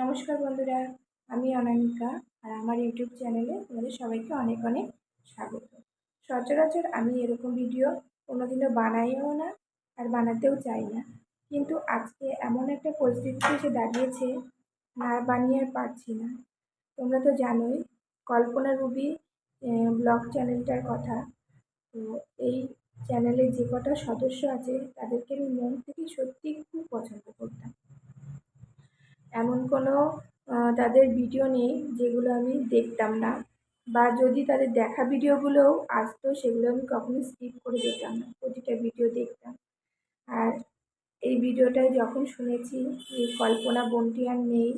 নমস্কার বন্ধুরা, আমি অনামিকা আর আমার ইউটিউব চ্যানেলে তোমাদের সবাইকে অনেক অনেক স্বাগত। সচরাচর আমি এরকম ভিডিও কোনোদিনও বানাইও না আর বানাতেও চাই না। কিন্তু আজকে এমন একটা পরিস্থিতিতে এসে দাঁড়িয়েছে, না বানিয়ে আর পারছি না। তোমরা তো জানোই, কল্পনা রুবি ব্লগ চ্যানেলটার কথা। তো এই চ্যানেলে যে কটা সদস্য আছে, তাদেরকে আমি মন থেকে সত্যিই খুব পছন্দ কোনো তাদের ভিডিও নেই যেগুলো আমি দেখতাম না। বা যদি তাদের দেখা ভিডিওগুলোও আসতো, সেগুলো আমি কখনো স্কিপ করে যেতাম না, প্রতিটা ভিডিও দেখতাম। আর এই ভিডিওটায় যখন শুনেছি যে কল্পনা বোনটি আর নেই,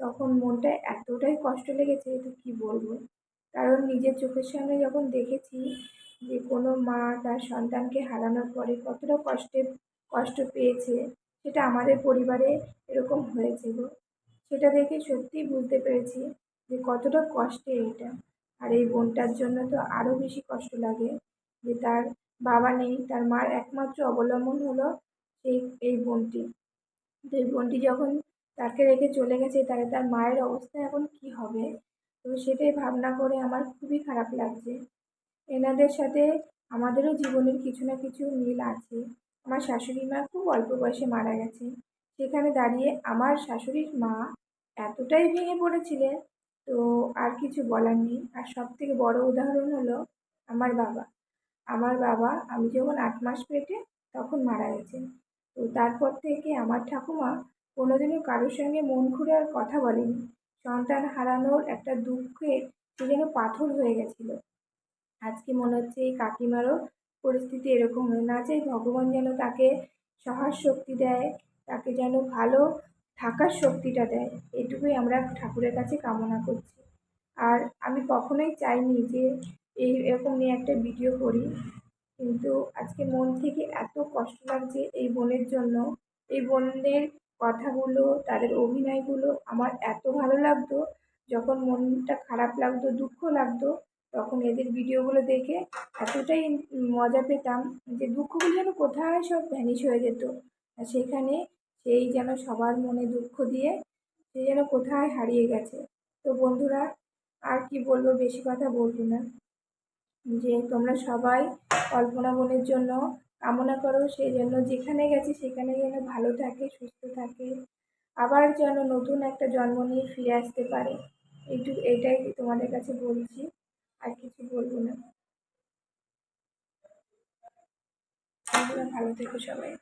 তখন মনটা এতটাই কষ্ট লেগেছে তো কী বলব? কারণ নিজের চোখের সামনে যখন দেখেছি যে কোনো মা তার সন্তানকে হারানোর পরে কতটা কষ্টে, কষ্ট পেয়েছে, সেটা আমাদের পরিবারে এরকম হয়েছে গো। সেটা দেখে সত্যিই বুঝতে পেরেছি যে কতটা কষ্টের এটা। আর এই বোনটার জন্য তো আরও বেশি কষ্ট লাগে যে তার বাবা নেই, তার মার একমাত্র অবলম্বন হলো এই এই বোনটি। তো এই বোনটি যখন তাকে রেখে চলে গেছে, তাহলে তার মায়ের অবস্থা এখন কী হবে? তো সেটাই ভাবনা করে আমার খুবই খারাপ লাগছে। এনাদের সাথে আমাদেরও জীবনের কিছু না কিছু মিল আছে। আমার শাশুড়ি মা খুব অল্প বয়সে মারা গেছে। সেখানে দাঁড়িয়ে আমার শাশুড়ির মা এতটাই ভেঙে পড়েছিলে, তো আর কিছু বলার নেই। আর সব থেকে বড় উদাহরণ হলো আমার বাবা। আমার বাবা আমি যখন আট মাস পেটে তখন মারা গেছেন তো তারপর থেকে আমার ঠাকুমা কোনোদিনও কারোর সঙ্গে মন খুঁড়ে আর কথা বলেনি। সন্তান হারানোর একটা দুঃখে সে যেন পাথর হয়ে গেছিল। আজকে মনে হচ্ছে এই কাকিমারও পরিস্থিতি এরকম হয়। না চাই ভগবান যেন তাকে সহার শক্তি দেয়, তাকে যেন ভালো থাকার শক্তিটা দেয়। এটুকুই আমরা ঠাকুরের কাছে কামনা করছি। আর আমি কখনোই চাইনি যে এই এরকম নিয়ে একটা ভিডিও করি, কিন্তু আজকে মন থেকে এত কষ্ট লাগছে এই বোনের জন্য। এই বোনদের কথাগুলো, তাদের অভিনয়গুলো আমার এত ভালো লাগতো। যখন মনটা খারাপ লাগতো, দুঃখ লাগতো, তখন এদের ভিডিওগুলো দেখে এতটাই মজা পেতাম যে দুঃখগুলো যেন কোথায় সব ভ্যানিশ হয়ে যেত। সেখানে সেই যেন সবার মনে দুঃখ দিয়ে সে যেন কোথায় হারিয়ে গেছে। তো বন্ধুরা, আর কি বলব, বেশি কথা বলব না। যে তোমরা সবাই কল্পনা বোনের জন্য কামনা করো, সে জন্য যেখানে গেছে সেখানে যেন ভালো থাকে, সুস্থ থাকে। আবার যেন নতুন একটা জন্ম নিয়ে ফিরে আসতে পারে। এইটুকু এটাই তোমাদের কাছে বলছি, আর কিছু বলব না। ভালো থেকো সবাই।